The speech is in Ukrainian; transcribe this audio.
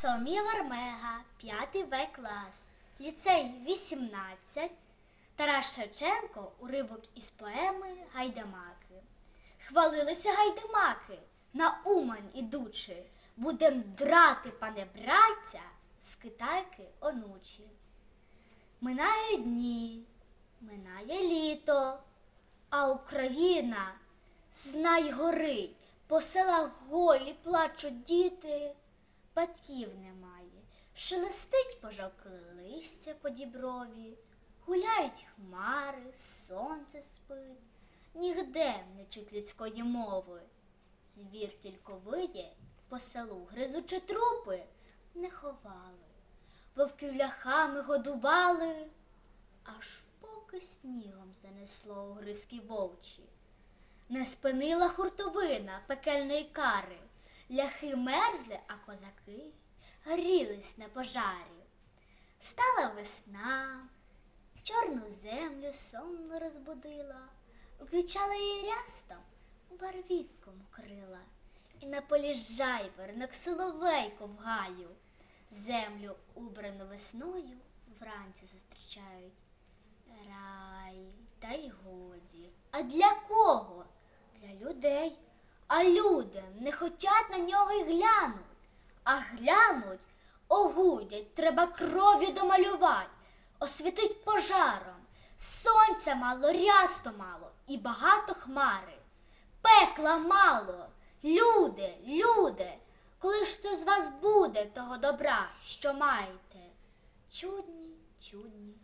Соломія Вармега, 5 В клас, ліцей 18, Тарас Шевченко, уривок із поеми Гайдамаки. Хвалилися гайдамаки, на Умань ідучи, будем драти, пане браття, з китайки онучі. Минають дні, минає літо, а Україна знай горить, по селах голі плачуть діти, батьків немає. Шелестить пожовкле листя по діброві, гуляють хмари, сонце спить, нігде не чуть людської мови. Звір тільки виє по селу, гризучи трупи, не ховали, вовків ляхами годували, аж поки снігом занесло у гризки вовчі. Не спинила хуртовина пекельної кари, ляхи мерзли, а козаки грілись на пожарі. Встала весна, чорну землю сонно розбудила, уквічала її рястом, барвінком укрила, і на полі жайворонок соловейко в гаю, землю, убрану весною, вранці зустрічають. Рай, та й годі. А для кого? Для людей. А люди не хотять на нього й глянуть. А глянуть, огудять, треба кров'ю домалювати, освітить пожаром. Сонця мало, рясто мало і багато хмари. Пекла мало. Люди, люди, коли ж то з вас буде того добра, що маєте? Чудні, чудні